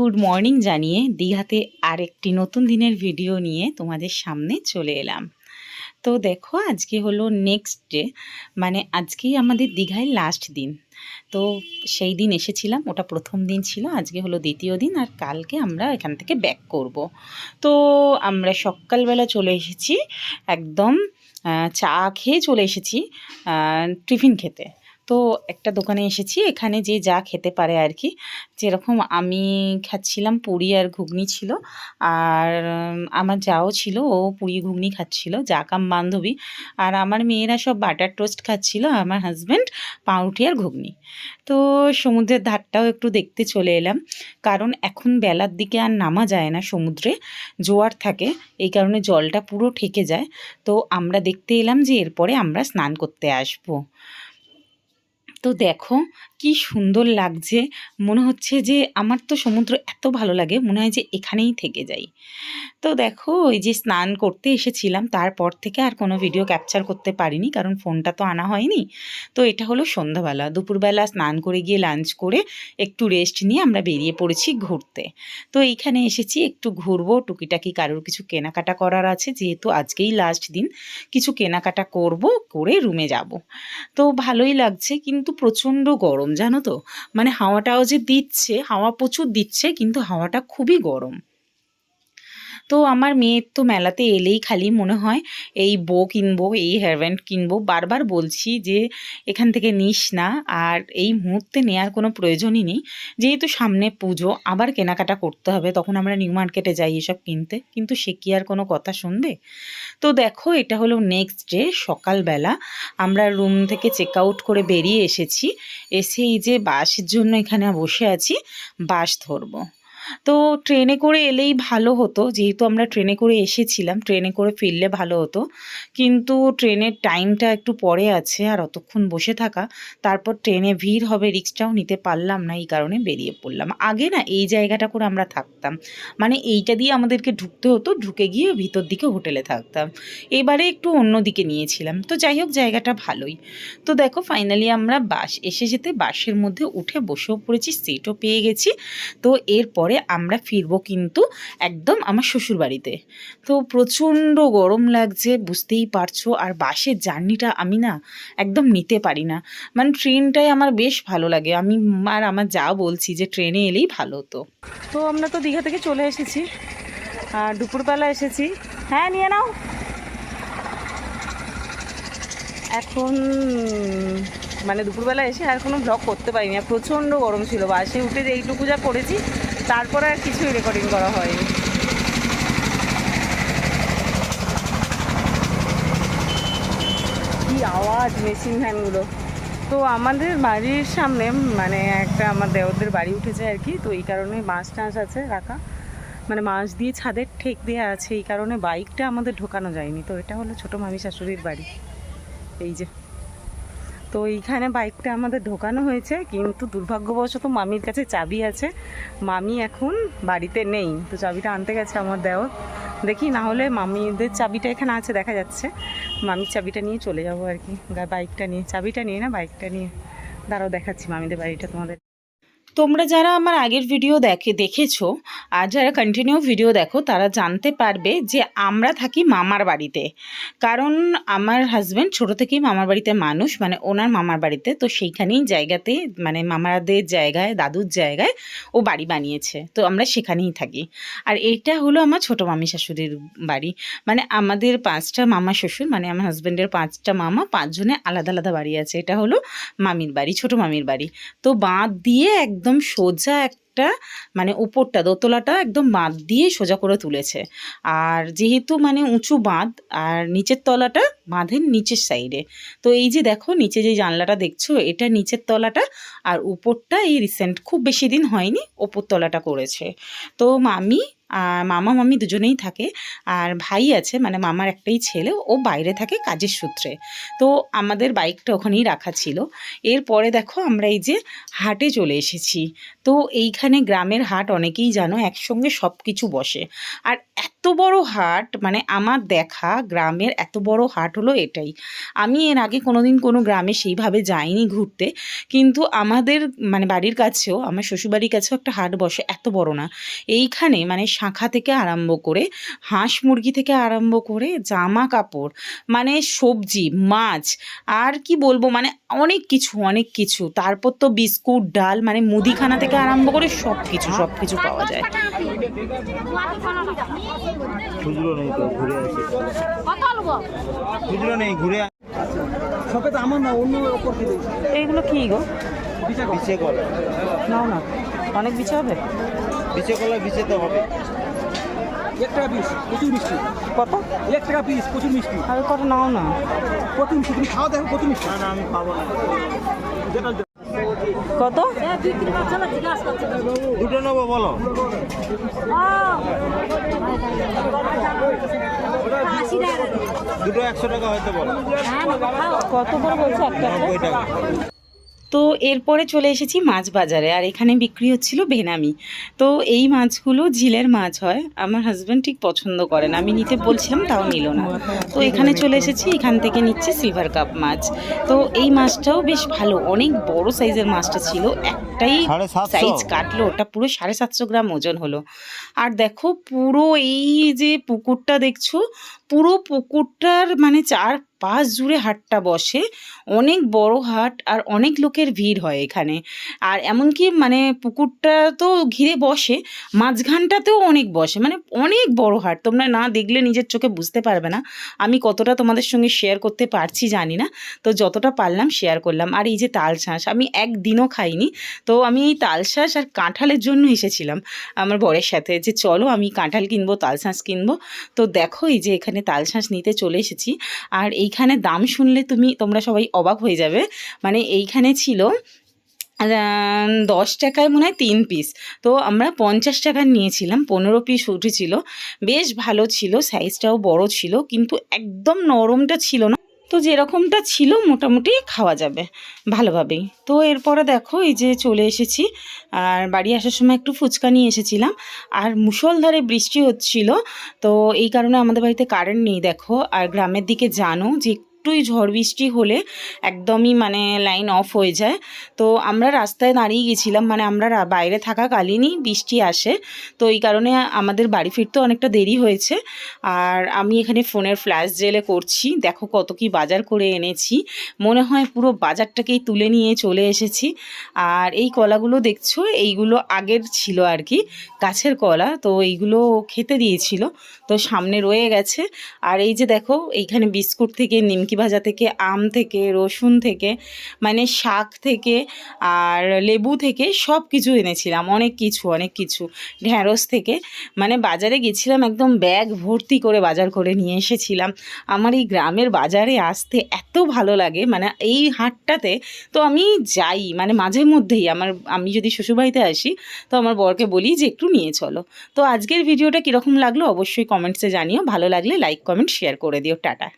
Good morning জানিয়ে দীঘাতে আরেকটি নতুন দিনের ভিডিও নিয়ে তোমাদের সামনে চলে এলাম। তো দেখো, আজকে হলো নেক্সট ডে মানে আজকেই আমাদের দীঘায় লাস্ট দিন। তো সেই দিন এসেছিলাম, ওটা প্রথম দিন ছিল, আজকে হলো দ্বিতীয় দিন, আর কালকে আমরা এখান থেকে ব্যাক করব। তো আমরা সকালবেলা চলে এসেছি, একদম চা খেয়ে চলে এসেছি টিফিন খেতে। তো একটা দোকানে এসেছি, এখানে যে যা খেতে পারে আর কি যেরকম আমি খাচ্ছিলাম পুরি আর ঘুগনি ছিল, আর আমার যাও ছিল, ও পুরি ঘুগনি খাচ্ছিল জাকাম বান্ধবী। আর আমার মেয়েরা সব বাটার টোস্ট খাচ্ছিল, আমার হাজব্যান্ড পাউরুটি আর ঘুগনি। তো সমুদ্রের ধারটাও একটু দেখতে চলে এলাম, কারণ এখন বেলার দিকে আর নামা যায় না সমুদ্রে, জোয়ার থাকে, এই কারণে জলটা পুরো ঠেকে যায়। তো আমরা দেখতে এলাম যে এরপরে আমরা স্নান করতে আসব। তো দেখো কি সুন্দর লাগছে। মনে হচ্ছে যে আমার তো সমুদ্র এত ভালো লাগে, মনে হয় যে এখানেই থেকে যাই। তো দেখো, ওই যে স্নান করতে এসেছিলাম, তারপর থেকে আর কোনো ভিডিও ক্যাপচার করতে পারিনি, কারণ ফোনটা তো আনা হয়নি। তো এটা হলো সন্ধ্যাবেলা, দুপুরবেলা স্নান করে গিয়ে লাঞ্চ করে একটু রেস্ট নিয়ে আমরা বেরিয়ে পড়েছি ঘুরতে। তো এইখানে এসেছি, একটু ঘুরবো, টুকিটাকি কারোর কিছু কেনাকাটা করার আছে, যেহেতু আজকেই লাস্ট দিন, কিছু কেনাকাটা করব, করে রুমে যাব। তো ভালোই লাগছে, কিন্তু প্রচণ্ড গরম। জানো তো? মানে হাওয়াটাও যে দিচ্ছে হাওয়া প্রচুর দিচ্ছে কিন্তু হাওয়াটা খুবই গরম। তো আমার মেয়ের তো মেলাতে এলেই খালি মনে হয়, এই বো কিনবো, এই হেয়ারব্যান্ড কিনবো। বারবার বলছি যে, এখান থেকে নিস না। আর এই মুহূর্তে নেওয়ার কোনো প্রয়োজনই নেই। যেহেতু সামনে পুজো, আবার কেনাকাটা করতে হবে, তখন আমরা নিউ মার্কেটে যাই এসব কিনতে। কিন্তু সে কি আর কোনো কথা শুনবে? তো দেখো, এটা হলো নেক্সট ডে সকালবেলা। আমরা রুম থেকে চেক আউট করে বেরিয়ে এসেছি। এসে এই যে বাসের জন্য এখানে বসে আছি বাস ধরবো। তো ট্রেনে করে এলেই ভালো হতো। যেহেতু আমরা ট্রেনে করে এসেছিলাম, ট্রেনে করে ফিরলে ভালো হতো। কিন্তু ট্রেনের টাইমটা একটু পরে আছে আর অতক্ষণ বসে থাকা। তারপর ট্রেনে ভিড় হবে, রিক্সটাও নিতে পারলাম না, এই কারণে বেরিয়ে পড়লাম। আগে না এই জায়গাটা করে আমরা থাকতাম। মানে এইটা দিয়ে আমাদেরকে ঢুকতে হতো, ঢুকে গিয়ে ভিতর দিকে হোটেলে থাকতাম। এবারে একটু অন্য দিকে নিয়েছিলাম। তো যাই হোক, জায়গাটা ভালোই। তো দেখো, ফাইনালি আমরা বাস, এসে যেতে বাসের মধ্যে উঠে বসেও পড়েছি, সিটও পেয়ে গেছি। তো এরপরে আমরা ফিরবো কিন্তু একদম আমার শ্বশুর বাড়িতে তো প্রচণ্ড গরম লাগছে, বুঝতেই পারছ। আর বাসের জার্নিটা আমি না একদম নিতে পারি না। মানে ট্রেনটাই আমার বেশ ভালো লাগে। আমি আর আমার যা বলছি যে ট্রেনে এলেই ভালো হতো। তো আমরা তো দীঘা থেকে চলে এসেছি। আর দুপুরবেলা এসেছি। হ্যাঁ নিয়ে নাও। এখন মানে দুপুরবেলা এসে আর কোনো ব্লগ করতে পারিনি। আর প্রচণ্ড গরম ছিল। বাসে উঠে যে এইটুকু যা করেছি তারপরে আর কিছুই রেকর্ডিং করা হয়নি। কি আওয়াজ মেশিন ভ্যানগুলো তো আমাদের বাড়ির সামনে মানে একটা আমার দেওরদের বাড়ি উঠেছে আর কি, তো এই কারণে বাঁশ টাঁশ আছে রাখা। মানে মাছ দিয়ে ছাদের ঠেক দেওয়া আছে, এই কারণে বাইকটা আমাদের ঢোকানো যায়নি। তো এটা হলো ছোটো মামি শাশুড়ির বাড়ি। এই যে। তো এইখানে বাইকটা আমাদের ঢোকানো হয়েছে, কিন্তু দুর্ভাগ্যবশত মামির কাছে চাবি আছে। মামি এখন বাড়িতে নেই, তো চাবিটা আনতে গেছে আমার দেওর। দেখি না হলে মামিদের চাবিটা এখানে আছে, দেখা যাচ্ছে। মামির চাবিটা নিয়ে চলে যাব আর কি। বাইকটা নিয়ে, চাবিটা নিয়ে না, বাইকটা নিয়ে। দাঁড়াও, দেখাচ্ছি মামিদের বাড়িটা তোমাদের। তোমরা যারা আমার আগের ভিডিও দেখে, দেখেছ, আর যারা কন্টিনিউ ভিডিও দেখো, তারা জানতে পারবে যে আমরা থাকি মামার বাড়িতে। কারণ আমার হাজব্যান্ড ছোট থেকেই মামার বাড়িতে মানুষ মানে ওনার মামার বাড়িতে, তো সেইখানেই জায়গাতে মানে মামাদের জায়গায়, দাদুর জায়গায় ও বাড়ি বানিয়েছে, তো আমরা সেখানেই থাকি। আর এটা হলো আমার ছোট মামি শাশুড়ির বাড়ি। মানে আমাদের পাঁচটা মামা শ্বশুর মানে আমার হাজব্যান্ডের পাঁচটা মামা, পাঁচজনে আলাদা আলাদা বাড়ি আছে। এটা হলো মামির বাড়ি, ছোট মামির বাড়ি। তো বাঁধ দিয়ে একদম সোজা একটা মানে উপরটা, দোতলাটা একদম বাঁধ দিয়ে সোজা করে তুলেছে। আর যেহেতু মানে উঁচু বাঁধ, আর নিচের তলাটা বাঁধের নিচের সাইডে তো এই যে দেখো, নিচে যে জানলাটা দেখছ, এটা নিচের তলাটা, আর উপরটা এই রিসেন্ট খুব বেশি দিন হয়নি, ওপর তলাটা করেছে। তো মামি আর মামা, মামি দুজনেই থাকে, আর ভাই আছে মানে মামার একটাই ছেলে, ও বাইরে থাকে কাজের সূত্রে। তো আমাদের বাইকটা ওখানেই রাখা ছিল। এরপরে দেখো আমরা এই যে হাটে চলে এসেছি। তো এইখানে গ্রামের হাট অনেকেই জানো, একসঙ্গে সব কিছু বসে। আর এত বড় হাট মানে আমার দেখা গ্রামের এত বড় হাট হলো এটাই। আমি এর আগে কোনোদিন কোনো গ্রামে সেইভাবে যাইনি ঘুরতে, কিন্তু আমাদের মানে বাড়ির কাছেও, আমার শ্বশুরবাড়ির কাছেও একটা হাট বসে, এত বড় না। এইখানে মানে শাঁখা থেকে আরম্ভ করে, হাঁস মুরগি থেকে আরম্ভ করে, জামা কাপড় মানে সবজি, মাছ, আর কি বলব মানে অনেক কিছু অনেক কিছু। তারপর তো বিস্কুট, ডাল মানে মুদিখানা থেকে আরম্ভ করে সব কিছু সব কিছু পাওয়া যায়। খুচরো নেই তো ঘুরে আসি। খুচরো নেই ঘুরে আসি সবে তো আমার না অন্য ওপর এইগুলো কি গো? বিছে কলা। নাও না অনেক বিছে হবে? বিছে কলা বিছে তো হবে। এক টাকা পিস প্রচুর মিষ্টি। কত? এক টাকা পিস প্রচুর মিষ্টি। আর কত নাও না। প্রচুর মিষ্টি তুমি খাওয়া দেখো প্রচুর মিষ্টি। না না আমি খাব না। যেটা কত? দুটো নেব বলো। দুটো একশো টাকা হয়তো বলো। কত করে বলছে একটা নব্বই টাকা। তো এরপরে চলে এসেছি মাছ বাজারে আর এখানে বিক্রি হচ্ছিল বেনামি। তো এই মাছগুলো ঝিলের মাছ হয় আমার হাজব্যান্ড ঠিক পছন্দ করেন আমি নিতে বলছিলাম তাও নিল না। তো এখানে চলে এসেছি এখান থেকে নিচ্ছে সিলভার কাপ মাছ। তো এই মাছটাও বেশ ভালো অনেক বড় সাইজের মাছটা ছিল একটাই সাইজ কাটলো ওটা পুরো সাড়ে সাতশো গ্রাম ওজন হলো। আর দেখো পুরো এই যে পুকুরটা দেখছ পুরো পুকুরটার মানে চার পাশ জুড়ে হাটটা বসে, অনেক বড় হাট আর অনেক লোকের ভিড় হয় এখানে। আর এমনকি মানে পুকুরটা তো ঘিরে বসে, মাঝখানটাতেও অনেক বসে মানে অনেক বড় হাট। তোমরা না দেখলে নিজের চোখে বুঝতে পারবে না। আমি কতটা তোমাদের সঙ্গে শেয়ার করতে পারছি জানি না। তো যতটা পারলাম শেয়ার করলাম। আর এই যে তাল শাঁস, আমি একদিনও খাইনি। তো আমি এই তাল শাঁস আর কাঁঠালের জন্য এসেছিলাম আমার বরের সাথে যে, চলো আমি কাঁঠাল কিনবো, তাল শাঁস কিনবো। তো দেখো এই যে এখানে তাল শাঁস নিতে চলে এসেছি। আর এইখানে দাম শুনলে তুমি, তোমরা সবাই অবাক হয়ে যাবে। মানে এইখানে ছিল দশ টাকায় মনে হয় তিন পিস তো আমরা পঞ্চাশ টাকার নিয়েছিলাম, পনেরো পিস উঠেছিল। বেশ ভালো ছিল সাইজটাও বড় ছিল, কিন্তু একদম নরমটা ছিল না। তো যেরকমটা ছিল মোটামুটি খাওয়া যাবে ভালোভাবেই। তো এরপরে দেখো এই যে চলে এসেছি, আর বাড়ি আসার সময় একটু ফুচকা নিয়ে এসেছিলাম। আর মুষলধারে বৃষ্টি হচ্ছিল, তো এই কারণে আমাদের বাড়িতে কারেন্ট নেই দেখো। আর গ্রামের দিকে জানো যে একটুই ঝড় বৃষ্টি হলে একদমই মানে লাইন অফ হয়ে যায়। তো আমরা রাস্তায় দাঁড়িয়ে গেছিলাম মানে আমরা বাইরে থাকাকালীনই বৃষ্টি আসে। তো এই কারণে আমাদের বাড়ি ফিরতে অনেকটা দেরি হয়েছে। আর আমি এখানে ফোনের ফ্ল্যাশ জেলে করছি। দেখো কত কি বাজার করে এনেছি। মনে হয় পুরো বাজারটাকেই তুলে নিয়ে চলে এসেছি। আর এই কলাগুলো দেখছ? এইগুলো আগের ছিল আর কি, গাছের কলা। তো এইগুলো খেতে দিয়েছিল। তো সামনে রয়ে গেছে। আর এই যে দেখো, এইখানে বিস্কুট থেকে নিমকি ভাজা থেকে আম থেকে, রসুন থেকে মানে শাক থেকে আর লেবু থেকে সব কিছু এনেছিলাম, অনেক কিছু অনেক কিছু। ঢ্যাঁড়স থেকে মানে বাজারে গেছিলাম, একদম ব্যাগ ভর্তি করে বাজার করে নিয়ে এসেছিলাম। আমার এই গ্রামের বাজারে আসতে এত ভালো লাগে মানে এই হাটটাতে তো আমি যাই মানে মাঝে মধ্যেই আমার, আমি যদি শ্বশুরবাড়িতে আসি, তো আমার বরকে বলি যে একটু নিয়ে চলো। তো আজকের ভিডিওটা কীরকম লাগল অবশ্যই কমেন্টসে জানিও, ভালো লাগলে লাইক, কমেন্ট, শেয়ার করে দিও, টাটা।